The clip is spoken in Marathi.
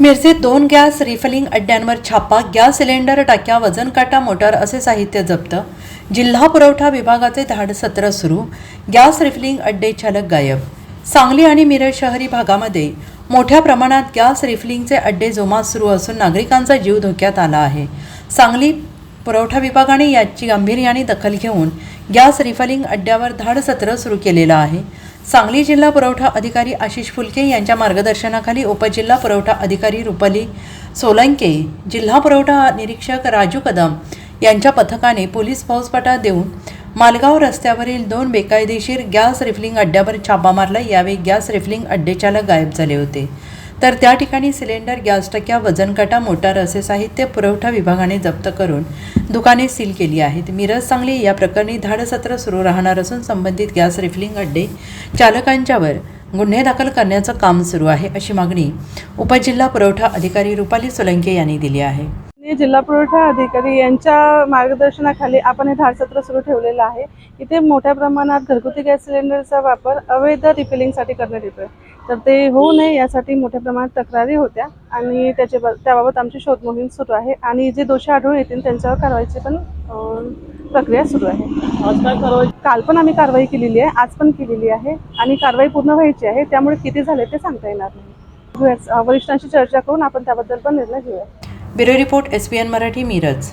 मिरजेत दोन गॅस रिफिलिंग अड्ड्यांवर छापा गॅस सिलेंडर टाक्या वजन काटा मोटार असे साहित्य जप्त. जिल्हा पुरवठा विभागाचे धाड सत्र सुरू. गॅस रिफिलिंग अड्डे चालक गायब. सांगली आणि मिरज शहरी भागामध्ये मोठ्या प्रमाणात गॅस रिफिलिंगचे अड्डे जोमात सुरू असून नागरिकांचा जीव धोक्यात आला आहे. सांगली पुरवठा विभागाने याची गांभीर्याने दखल घेऊन गॅस रिफलिंग अड्ड्यावर धाड सत्र सुरू केलेलं आहे. सांगली जिल्हा पुरवठा अधिकारी आशिष फुलके यांच्या मार्गदर्शनाखाली उपजिल्हा पुरवठा अधिकारी रुपाली सोलंके जिल्हा पुरवठा निरीक्षक राजू कदम यांच्या पथकाने पोलीस फौजफाटा देऊन मालगाव रस्त्यावरील दोन बेकायदेशीर गॅस रिफलिंग अड्ड्यावर छापा मारला. यावेळी गॅस रिफलिंग अड्डेचालक गायब झाले होते. तर त्या ठिकाणी सिलेंडर गॅस टक्क्या वजनकाटा मोटार असे साहित्य पुरवठा विभागाने जप्त करून दुकाने सील केली आहेत. मिरज सांगली या प्रकरणी धाडसत्र सुरू राहणार असून संबंधित गॅस रिफिलिंग अड्डे चालकांच्यावर गुन्हे दाखल करण्याचं काम सुरू आहे अशी मागणी उपजिल्हा पुरवठा अधिकारी रुपाली सोलंके यांनी दिली आहे. जिल्हा पुरवठा अधिकारी यांच्या मार्गदर्शनाखाली आपण हे धाडसत्र सुरू ठेवलेलं आहे. इथे मोठ्या प्रमाणात घरगुती गॅस सिलेंडरचा वापर अवैध रिफिलिंगसाठी करण्यात येतो तर ते होऊ नये यासाठी मोठ्या प्रमाणात तक्रारी होत्या. आणि त्याचे त्याबाबत आमची शोध मोहीम सुरू आहे. आणि जे दोषी आढळून येतील त्यांच्यावर कारवाईची पण प्रक्रिया सुरू आहे. आज काय कारवाई? काल पण आम्ही कारवाई केलेली आहे. आज पण केलेली आहे. आणि कारवाई पूर्ण व्हायची आहे. त्यामुळे किती झाले ते सांगता येणार नाही. वरिष्ठांशी चर्चा करून आपण त्याबद्दल पण निर्णय घेऊया. Bureau report S P N Marathi Miraj.